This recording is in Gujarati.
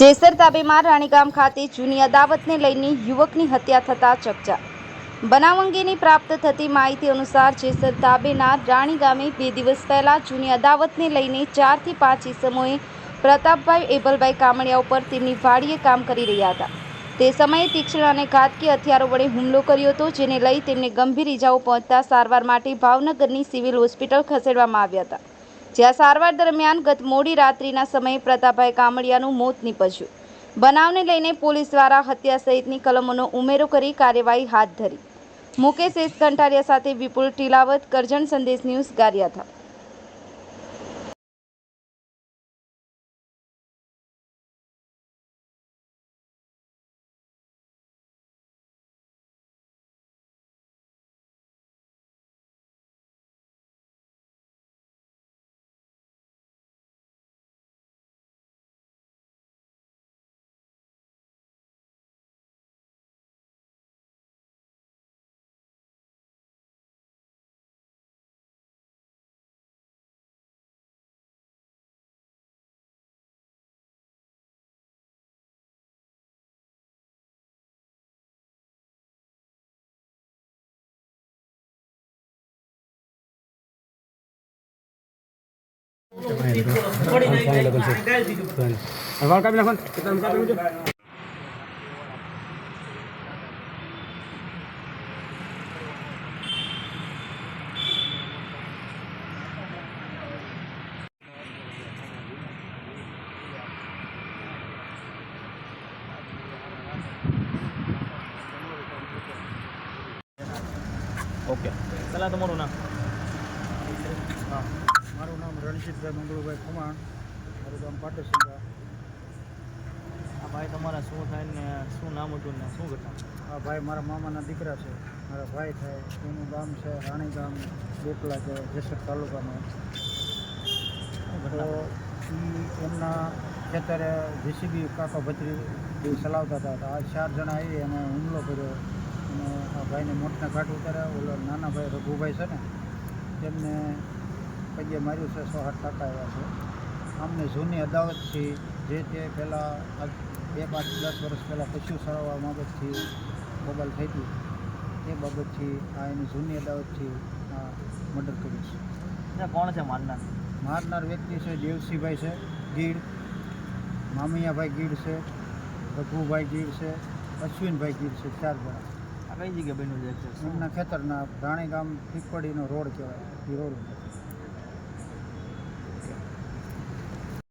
જેસર તાબેમાં રાણીગામ ખાતે જૂની અદાવતને લઈને યુવકની હત્યા થતા ચકચાર. બનાવ અંગેની પ્રાપ્ત થતી માહિતી અનુસાર જેસર તાબેના રાણી ગામે બે દિવસ પહેલા જૂની અદાવતને લઈને ચારથી પાંચ ઈસમોએ પ્રતાપભાઈ એબલભાઈ કામડિયા ઉપર તેમની વાડીએ કામ કરી રહ્યા હતા. તે સમયે તીક્ષ્ણ અને ઘાતકી હથિયારો વડે હુમલો કર્યો હતો, જેને લઈ તેમને ગંભીર ઇજાઓ પહોંચતા સારવાર માટે ભાવનગરની સિવિલ હોસ્પિટલ ખસેડવામાં આવ્યા હતા. જ્યાં સારવાર દરમિયાન ગત મોડી રાત્રિના સમયે પ્રતાપભાઈ કામડિયાનું મોત નીપજ્યું. બનાવને લઈને પોલીસ દ્વારા હત્યા સહિતની કલમોનો ઉમેરો કરી કાર્યવાહી હાથ ધરી. મુકેશ એસ. કંટારિયા સાથે વિપુલ ટીલાવત, કરજણ સંદેશ ન્યૂઝ ગારિયાથા. ઓકે. સલાહ તમારું નામ. હા મારું નામ રણજીતભાઈ મંગળુભાઈ ખુમાણ. મારું ગામ પાટેસિંગા આ ભાઈ તમારા શું થાય ને શું નામ હતું ને શું ઘટના? આ ભાઈ મારા મામાના દીકરા છે. મારા ભાઈ થાય એનું ગામ છે રાણી ગામ બેટલા છે જેસર તાલુકામાં. તો એ એમના ખેતરે જીસીબી કાકા ભત્રી ચલાવતા હતા. આ ચાર જણા આવી અને હુમલો કર્યો. અને આ ભાઈને મોટના ઘાટ ઉતાર્યા. ઓલો નાના ભાઈ રઘુભાઈ છે ને તેમને પગે માર્યું છે સો આઠ ટકા એવા છે. આમને જૂની અદાવતથી જે તે પહેલાં બે પાંચ દસ વર્ષ પહેલાં પશુ સરાવવા બાબતથી બબલ થઈ હતી તે બાબતથી આ એની જૂની અદાવતથી આ મર્ડર કર્યું છે. કોણ છે મારનાર મારનાર વ્યક્તિ છે દેવસિંહભાઈ છે ગીડ મામિયાભાઈ ગીડ છે રઘુભાઈ ગીડ છે અશ્વિનભાઈ ગીડ છે ચાર જણા. આ કઈ જગ્યાએ બન્યું છે? એમના ખેતરના રાણી ગામ પીપળીનો રોડ કહેવાય એ રોડ ઉપર.